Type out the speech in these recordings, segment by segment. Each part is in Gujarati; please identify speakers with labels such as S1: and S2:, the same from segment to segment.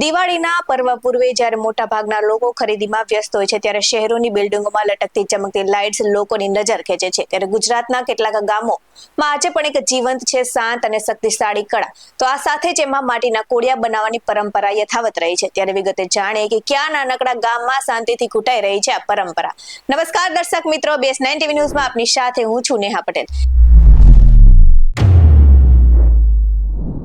S1: દિવાળીના પર્વ પૂર્વે જ્યારે મોટા ભાગના લોકો ખરીદીમાં વ્યસ્ત હોય છે, ત્યારે શહેરોની બિલ્ડિંગોમાં લટકતી ચમકતી લાઇટ્સ લોકોની નજર ખેંચે છે. ત્યારે ગુજરાતના કેટલાક ગામોમાં આજે પણ એક જીવંત છે, શાંત અને શક્તિશાળી કળા. તો આ સાથે જ એમાં માટીના કોડિયા બનાવવાની પરંપરા યથાવત રહી છે. ત્યારે વિગતે જાણે કે ક્યાં નાનકડા ગામમાં શાંતિથી કૂટાઈ રહી છે આ પરંપરા. નમસ્કાર દર્શક મિત્રો બેસ નાઇન ટીવી ન્યૂઝમાં આપની સાથે હું છું નેહા પટેલ.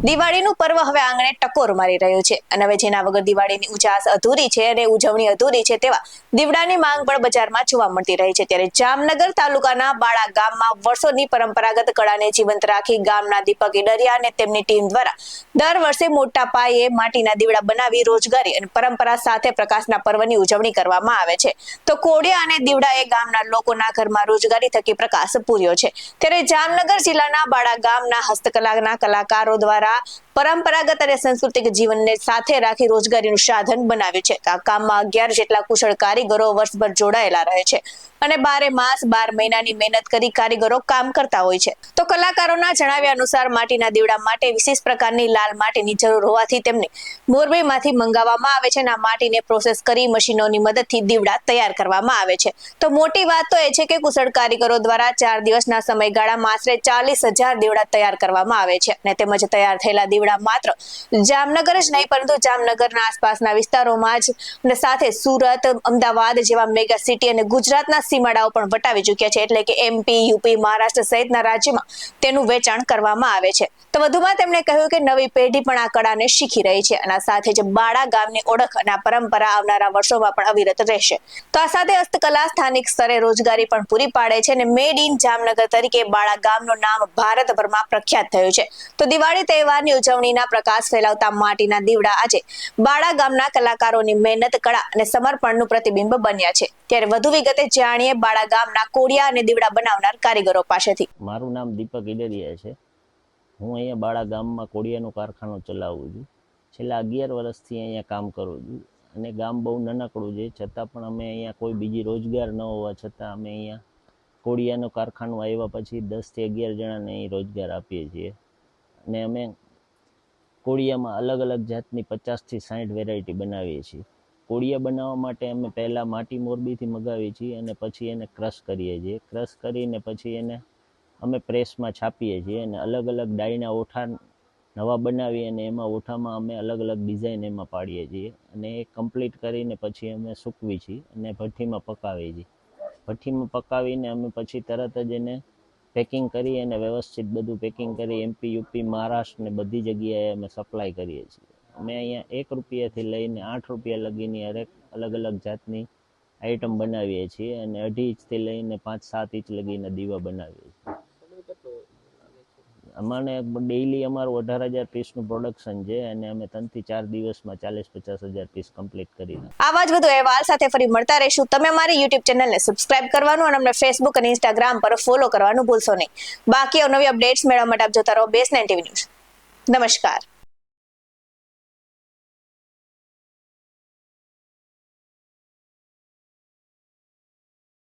S1: દિવાળીનું પર્વ હવે આંગણે ટકોર મારી રહ્યું છે. અને હવે જેના વગર દિવાળીની ઉજાસ અધૂરી છે અને ઉજવણી અધૂરી છે તેવા દીવડાની માંગ પણ બજારમાં જોવા મળતી રહી છે. ત્યારે જામનગર તાલુકાના બાળા ગામમાં વર્ષોની પરંપરાગત કળાને જીવંત રાખી ગામના દીપક ઇડરિયા અને તેમની ટીમ દ્વારા દર વર્ષે મોટા પાયે માટીના દીવડા બનાવી રોજગારી અને પરંપરા સાથે પ્રકાશના પર્વની ઉજવણી કરવામાં આવે છે. તો કોડિયા અને દીવડા એ ગામના લોકોના ઘરમાં રોજગારી થકી પ્રકાશ પૂર્યો છે. ત્યારે જામનગર જિલ્લાના બાળા ગામના હસ્તકલાના કલાકારો દ્વારા para પરંપરાગત અને સાંસ્કૃતિક જીવનને સાથે રાખી રોજગારીનું સાધન બનાવ્યું છે. આ કામમાં અગિયાર જેટલા કુશળ કારીગરો વર્ષભર જોડાયેલા રહે છે અને બારે માસ, બાર મહિનાની મહેનત કરી કારીગરો કામ કરતા હોય છે. તો કલાકારોના જણાવ્યા અનુસાર માટીના દીવડા માટે વિશેષ પ્રકારની લાલ માટીની જરૂર હોવાથી તેમને મોરબીમાંથી મંગાવવામાં આવે છે અને આ માટીને પ્રોસેસ કરી મશીનોની મદદથી દીવડા તૈયાર કરવામાં આવે છે. તો મોટી વાત તો એ છે કે કુશળ કારીગરો દ્વારા ચાર દિવસના સમયગાળામાં આશરે ચાલીસ હજાર દીવડા તૈયાર કરવામાં આવે છે અને તેમજ તૈયાર થયેલા દીવડા માત્ર જામનગર જ નહીં, પરંતુ જામનગરના આસપાસના વિસ્તારોમાં જ સાથે સુરત, અમદાવાદ જેવા મેગા સિટી અને ગુજરાતના સીમાડાઓ પણ વટાવી ચૂક્યા છે. એટલે કે એમપી યુપી મહારાષ્ટ્ર સહિતના રાજ્યમાં તેનું વેચાણ કરવામાં આવે છે. તો વધુમાં તેમણે કહ્યું કે નવી પેઢી પણ આ કળાને શીખી રહી છે અને સાથે જ બાળા ગામની ઓળખ અને પરંપરા આવનારા વર્ષોમાં પણ અવિરત રહેશે. તો આ સાથે હસ્તકલા, સ્થાનિક સ્તરે રોજગારી પણ પૂરી પાડે છે અને મેડ ઇન જામનગર તરીકે બાળા ગામનું નામ ભારતભરમાં પ્રખ્યાત થયું છે. તો દિવાળી તહેવારની ઉજવણીના પ્રકાશ ફેલાવતા માટીના દીવડા આજે બાળા ગામના કલાકારોની મહેનત, કળા અને સમર્પણનું પ્રતિબિંબ બન્યા છે. ત્યારે વધુ વિગતે જાણીએ બાળા ગામના કોડિયા અને દીવડા બનાવનાર કારીગરો પાસેથી.
S2: મારું નામ દીપક ઇડરિયા છે. હું અહીંયા બાળા ગામમાં કોડિયાનું કારખાનું ચલાવું છું. છેલ્લા અગિયાર વર્ષથી અહીંયા કામ કરું છું અને ગામ બહુ નાનકડું છે. છતાં પણ અમે અહીંયા કોઈ બીજી રોજગાર ન હોવા છતાં અમે અહીંયા કોડિયાનું કારખાનું આવ્યા પછી દસથી અગિયાર જણાને અહીં રોજગાર આપીએ છીએ. અને અમે કોડિયામાં અલગ અલગ જાતની પચાસથી સાઠ વેરાયટી બનાવીએ છીએ. કોળિયા બનાવવા માટે અમે પહેલાં માટી મોરબીથી મગાવીએ છીએ અને પછી એને ક્રશ કરીએ છીએ. ક્રશ કરીને પછી એને અમે પ્રેસમાં છાપીએ છીએ અને અલગ અલગ ડાયના ઓઠા નવા બનાવી અને એમાં ઓઠામાં અમે અલગ અલગ ડિઝાઇન એમાં પાડીએ છીએ અને એ કમ્પ્લીટ કરીને પછી અમે સૂકવી છીએ અને ભઠ્ઠીમાં પકાવીએ છીએ. ભઠ્ઠીમાં પકાવીને અમે પછી તરત જ એને પેકિંગ કરી અને વ્યવસ્થિત બધું પેકિંગ કરી એમપી યુપી મહારાષ્ટ્ર ને બધી જગ્યાએ અમે સપ્લાય કરીએ છીએ. અમે અહીંયા એક રૂપિયાથી લઈને આઠ રૂપિયા લગીની હરેક અલગ અલગ જાતની આઈટમ બનાવીએ છીએ અને અઢી ઇંચથી લઈને પાંચ સાત ઇંચ લગીને દીવા બનાવીએ છીએ. અમારે ડેઈલી અમારું અઢાર હજાર પીસનું પ્રોડક્શન છે અને અમે ત્રણથી ચાર દિવસમાં ચાલીસ પચાસ હજાર પીસ કમ્પ્લીટ કરી
S1: આવા જ વધુ અહેવાલ સાથે ફરી મળતા રહીશું. તમે અમારી યુટ્યુબ ચેનલને સબસ્ક્રાઇબ કરવાનું અને અમને ફેસબુક અને ઇન્સ્ટાગ્રામ પર ફોલો કરવાનું ભૂલશો નહીં. બાકી નવી અપડેટ્સ મેળવવા માટે આપ જોતા રહો બેસ નાઇન ટીવી ન્યૂઝ નમસ્કાર.